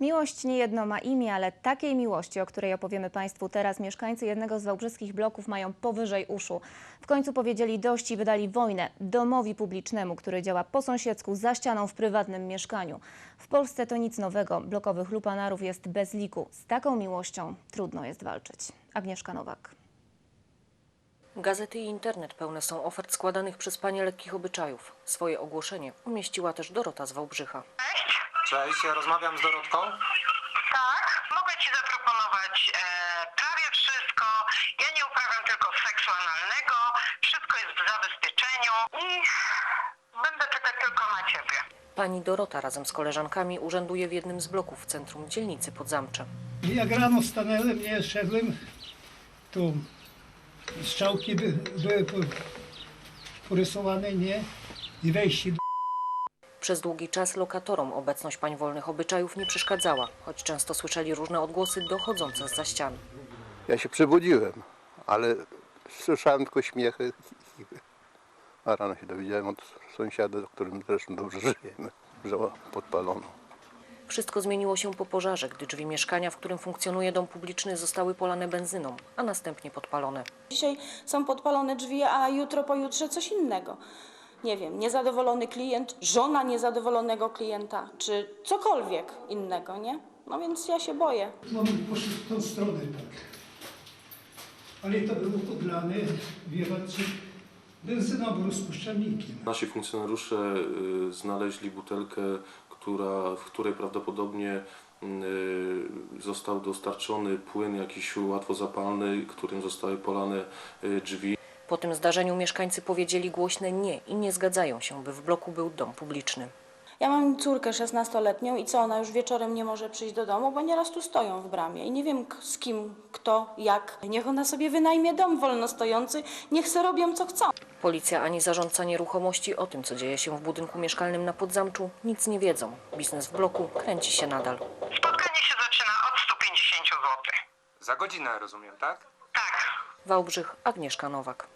Miłość nie jedno ma imię, ale takiej miłości, o której opowiemy Państwu teraz, mieszkańcy jednego z wałbrzyskich bloków mają powyżej uszu. W końcu powiedzieli dość i wydali wojnę domowi publicznemu, który działa po sąsiedzku, za ścianą w prywatnym mieszkaniu. W Polsce to nic nowego. Blokowych lupanarów jest bez liku. Z taką miłością trudno jest walczyć. Agnieszka Nowak. Gazety i internet pełne są ofert składanych przez panie lekkich obyczajów. Swoje ogłoszenie umieściła też Dorota z Wałbrzycha. Cześć, ja rozmawiam z Dorotką. Tak, mogę Ci zaproponować e, prawie wszystko. Ja nie uprawiam tylko seksu analnego, wszystko jest w zabezpieczeniu i będę czekać tylko na Ciebie. Pani Dorota razem z koleżankami urzęduje w jednym z bloków w centrum dzielnicy Podzamcze. Jak rano stanąłem, nie szedłem, to strzałki by, były po- porysowane, nie? I wejście do Przez długi czas lokatorom obecność pań wolnych obyczajów nie przeszkadzała, choć często słyszeli różne odgłosy dochodzące z za ścian. Ja się przebudziłem, ale słyszałem tylko śmiechy. A rano się dowiedziałem od sąsiada, z którym zresztą dobrze żyjemy, że podpalono. Wszystko zmieniło się po pożarze, gdy drzwi mieszkania, w którym funkcjonuje dom publiczny, zostały polane benzyną, a następnie podpalone. Dzisiaj są podpalone drzwi, a jutro, pojutrze coś innego. Nie wiem, niezadowolony klient, żona niezadowolonego klienta, czy cokolwiek innego, nie? No więc ja się boję. Mamy poszli w tą stronę, tak. Ale to było podlane, wie pan, czy benzyna była rozpuszczalnikiem. Nasi funkcjonariusze y, znaleźli butelkę, która, w której prawdopodobnie y, został dostarczony płyn jakiś łatwozapalny, którym zostały polane y, drzwi. Po tym zdarzeniu mieszkańcy powiedzieli głośne nie i nie zgadzają się, by w bloku był dom publiczny. Ja mam córkę 16-letnią i co, ona już wieczorem nie może przyjść do domu, bo nieraz tu stoją w bramie i nie wiem z kim, kto, jak. Niech ona sobie wynajmie dom wolnostojący, niech se robią co chcą. Policja ani zarządca nieruchomości o tym, co dzieje się w budynku mieszkalnym na Podzamczu, nic nie wiedzą. Biznes w bloku kręci się nadal. Spotkanie się zaczyna od 150 zł. Za godzinę rozumiem, tak? Tak. Wałbrzych, Agnieszka Nowak.